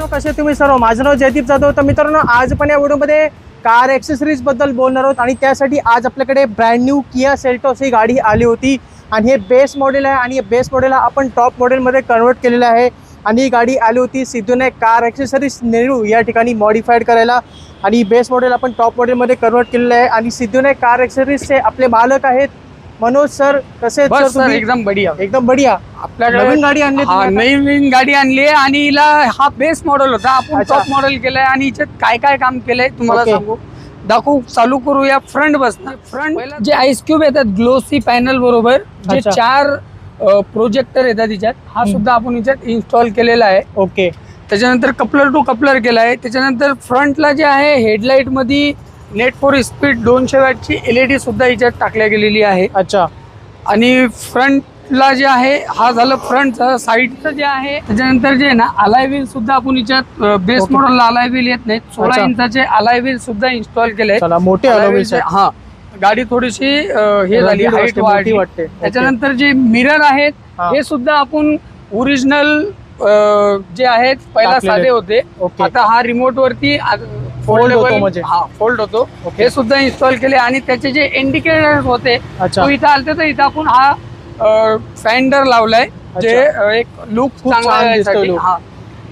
कसे तुम्ही सर्व? माझं नाव जयदीप जाधव. तर मित्रांनो आज पण या व्हिडिओमध्ये कार ॲक्सेसरीजबद्दल बोलणार आहोत आणि त्यासाठी आज आपल्याकडे ब्रँड न्यू किया सेल्टॉस ही गाडी आली होती. आणि हे बेस मॉडेल आहे आणि हे बेस मॉडेलला आपण टॉप मॉडेलमध्ये कन्वर्ट केलेलं आहे. आणि ही गाडी आली होती सिद्धूने कार ॲक्सेसरीज नेहरू या ठिकाणी मॉडिफाईड करायला. आणि बेस मॉडेल आपण टॉप मॉडेलमध्ये कन्वर्ट केलेलं आहे. आणि सिद्धूने कार ॲक्सेसरीजचे आपले मालक आहेत. मनोज सर कसे आहेत बस सर सर तुम्ही? एकदम बढिया एकदम बढिया आपल्याकडे नवीन गाडी आणली हा तुम्ही आता? नवीन गाडी आणली आहे आणि हिला हा बेस मॉडेल होता आपण अच्छा. टॉप मॉडेल केलंय आणि हिच्यात काय काय काम केलंय तुम्हाला Okay. सांगू दाखवू चालू करूया फ्रंट बसणार फ्रंट जे आईस क्यूब येतात ग्लोसी पॅनल बरोबर जे अच्छा. चार प्रोजेक्टर येतात तिच्यात हा हम्म. सुद्धा आपण हिच्यात इन्स्टॉल केलेला आहे ओके त्याच्यानंतर कपलर टू कपलर केला आहे त्याच्यानंतर फ्रंटला जे आहे हेडलाईटमध्ये नेट फॉर स्पीड दोनशे वॅटची एलईडी सुद्धा हिच्यात टाकल्या गेलेली आहे अच्छा आणि फ्रंटला जे आहे हा झालं फ्रंटचं साईडचं जे आहे त्याच्यानंतर जे आहे ना अलाय व्हील सुद्धा आपण हिच्यात बेस Okay. मॉडेलला अलाय व्हील येत नाहीत सोळा अच्छा. इंचाचे अलाय व्हील सुद्धा इन्स्टॉल केले चला मोठे Alloy alloy wheels wheels आहेत. हा गाडी थोडीशी अं, हे झाली रंगीत हाईट मोठी वाढली वाटते Okay. त्याच्यानंतर जे मिरर आहेत हा. हे सुद्धा आपण ओरिजिनल जे आहेत पहिला टाकलेले. साधे होते आता हा रिमोट वरती Fold होतो म्हणजे. हा फोल्ड होतो. हे सुद्धा इन्स्टॉल केले आणि त्याचे जे इंडिकेटर होते अच्छा. तो इथं आलते तर इथं आपण हा फेंडर लावलाय जे एक लुक चांगला. हा.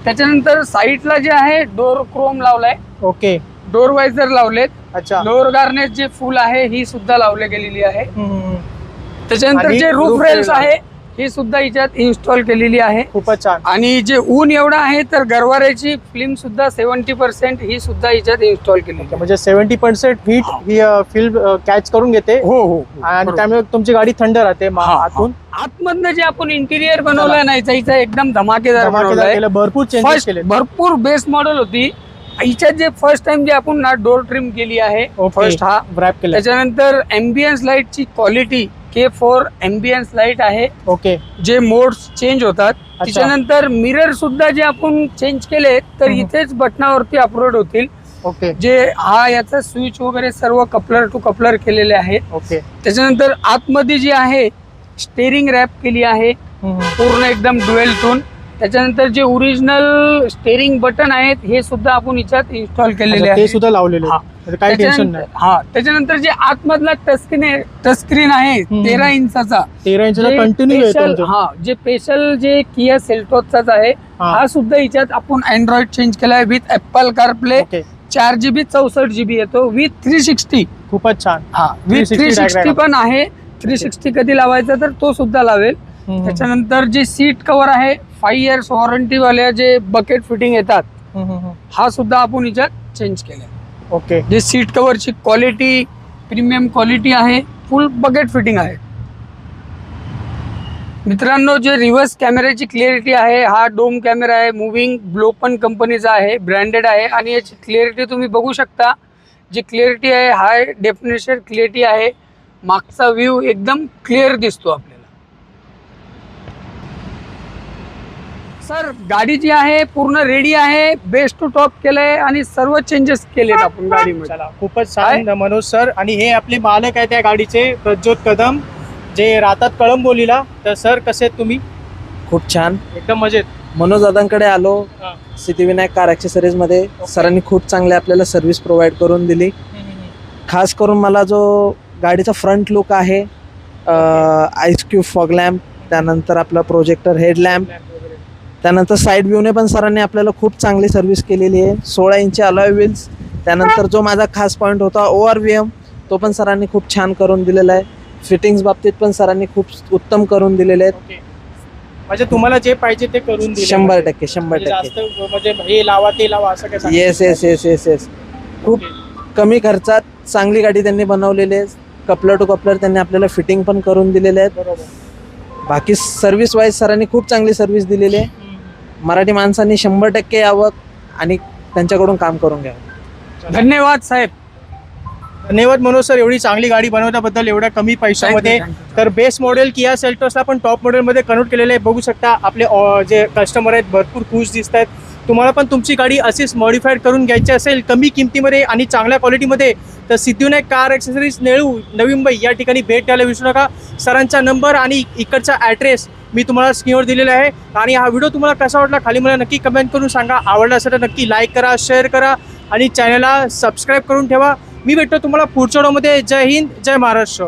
त्याच्यानंतर साईडला जे आहे डोर क्रोम लावलाय. ओके डोर वायझर लावलेत. अच्छा. डोर गार्नेट जे फुल आहे ही सुद्धा लावली गेलेली आहे. त्याच्यानंतर जे रूफ रेल्स आहे. ही सुद्धा हिच्यात इन्स्टॉल केलेली आहे. खूपच छान. आणि जे ऊन एवढं आहे तर गरवाऱ्याची फिल्म सुद्धा सेव्हन्टी पर्सेंट ही सुद्धा हिच्यात इन्स्टॉल केलेली आहे. म्हणजे सेव्हन्टी पर्सेंट हीट ही. फिल्म कॅच करून घेते. हो हो आणि बरोबर. त्यामुळे तुमची गाडी थंड राहते हा, आतून. हा. आतमधनं जे आपण इंटिरियर बनवलंय ना हिचं हिचं एकदम धमाकेदार केलं भरपूर चेंजेस केले भरपूर बेस्ट मॉडेल होती. हिच्यात जे फर्स्ट टाइम जे आपण ना डोर ट्रिम केली आहे फर्स्ट हा. रॅप केलं. त्याच्यानंतर एम्बियन्स लाईटची quality K four ambience light आहे. ओके जे मोड्स चेंज होतात. त्याच्यानंतर मिरर सुद्धा जे आपण चेंज केले तर. इथेच बटनावरती अपलोड होतील. ओके जे हा याचा स्विच वगैरे सर्व कपलर टू कपलर केलेले आहेत. ओके त्याच्यानंतर आतमध्ये जी आहे स्टेरिंग रॅप केली आहे. पूर्ण एकदम डुएल टोन त्याच्यानंतर जे ओरिजिनल स्टेरिंग बटन आहेत हे सुद्धा आपण हिच्यात इन्स्टॉल केलेले आहे सुद्धा लावलेले काही टेन्शन त्याच्यानंतर नाही हा त्याच्यानंतर जे आतमधला टचस्क्रीन आहे टचस्क्रीन आहे हम्म. तेरा इंचाचा तेरा इंचला जे कंटिन्यू येतो special-. हा जे स्पेशल जे किया सेल्टोसचाच आहे हा. हा सुद्धा हिच्यात आपण अँड्रॉइड चेंज केलाय विथ ऍपल कारप्ले ओके चार जीबी चौसष्ट जीबी येतो विथ थ्री सिक्स्टी खूपच छान हा विथ 360 थ्री सिक्स्टी diagram. पण आहे थ्री सिक्स्टी कधी लावायचा तर तो सुद्धा लावेल हम्म. त्याच्यानंतर जे सीट कव्हर आहे फाईव्ह इयर्स वॉरंटी वाले जे बकेट फिटिंग येतात हम्म, हम्म, हम्म. हा सुद्धा आपण हिच्यात चेंज केलाय ओके. जे सीट कव्हरची क्वालिटी प्रीमियम क्वालिटी आहे फुल बकेट फिटिंग आहे. मित्रांनो जे रिव्हर्स कॅमेऱ्याची क्लिअरिटी आहे हा डोम कॅमेरा आहे मुव्हिंग ब्लोपन कंपनीचा आहे ब्रँडेड आहे आणि याची क्लिअरिटी तुम्ही बघू शकता. जी क्लिअरिटी आहे हाय डेफिनेशन क्लिअरिटी आहे मागचा व्ह्यू एकदम क्लिअर दिसतो आपल्याला. सर गाडी जी आहे पूर्ण रेडी आहे बेस्ट टू टॉप केलंय आणि सर्व चेंजेस केलेत आपण गाडीमध्ये. चला खूपच छान मनोज सर. आणि हे आपले मालक आहे त्या गाडीचे प्रज्योत कदम जे राहतात कळंबोलीला. तर सर कसे आहेत तुम्ही? खूप छान. एकदम मजेत. मनोज दादांकडे आलो. हा. सिद्धिविनायक कार ॲक्सेसरीजमध्ये. सरांनी खूप चांगले आपल्याला सर्व्हिस प्रोव्हाइड करून दिली. खास करून मला जो गाडीचा फ्रंट लुक आहे आईस क्यूब फॉग लॅम्प त्यानंतर आपला प्रोजेक्टर हेडलॅम्प त्यानंतर साईड व्ह्यूने पण सरांनी आपल्याला खूप चांगली सर्व्हिस केलेली आहे. सोळा इंची अलॉय व्हील्स त्यानंतर जो माझा खास पॉईंट होता ओ आर व्ही एम तो पण सरांनी खूप छान करून दिलेला आहे. फिटिंग्स बाबतीत पण सरांनी खूप उत्तम करून दिलेले आहेत. म्हणजे तुम्हाला जे पाहिजे ते करून दिले शंभर टक्के शंभर म्हणजे टक्के. म्हणजे हे लावा ते लावा असं काय सांगत yes yes yes yes yes खूप. कमी खर्चात चांगली गाडी त्यांनी बनवलेली आहे. कपलर टू कपलर त्यांनी आपल्याला फिटिंग पण करून दिलेले आहेत. बरोबर. बाकी सर्व्हिस वाईज सरांनी खूप चांगली सर्व्हिस दिलेली आहे. मराठी माणसांनी शंभर टक्के यावं आणि त्यांच्याकडून काम करून घ्यावं. धन्यवाद साहेब. धन्यवाद मनोज सर एवढी चांगली गाडी बनवल्याबद्दल एवढ्या कमी पैशामध्ये. Thank you, thank you. तर बेस मॉडेल किया सेल्टोसला पण टॉप मॉडेलमध्ये कन्वर्ट केलेलं आहे. बघू शकता आपले अ, जे कस्टमर आहेत भरपूर खुश दिसत आहेत. तुम्हाला पण तुमची गाडी अशीच मॉडिफाईड करून घ्यायची असेल कमी किमतीमध्ये आणि चांगल्या क्वालिटीमध्ये तर सिद्धिविनायक कार ॲक्सेसरीज नेळू नवी मुंबई या ठिकाणी भेट द्यायला विसरू नका. सरांचा नंबर आणि इकडचा ॲड्रेस मी तुम्हाला स्क्रीनवर दिलेला आहे. आणि हा व्हिडिओ तुम्हाला कसा वाटला खाली मला नक्की कमेंट करून सांगा. आवडला असेल तर नक्की लाईक करा शेअर करा आणि चॅनलला सबस्क्राईब करून ठेवा. मी भेटतो तुम्हाला पुढच्या व्हिडिओमध्ये जय हिंद जय महाराष्ट्र.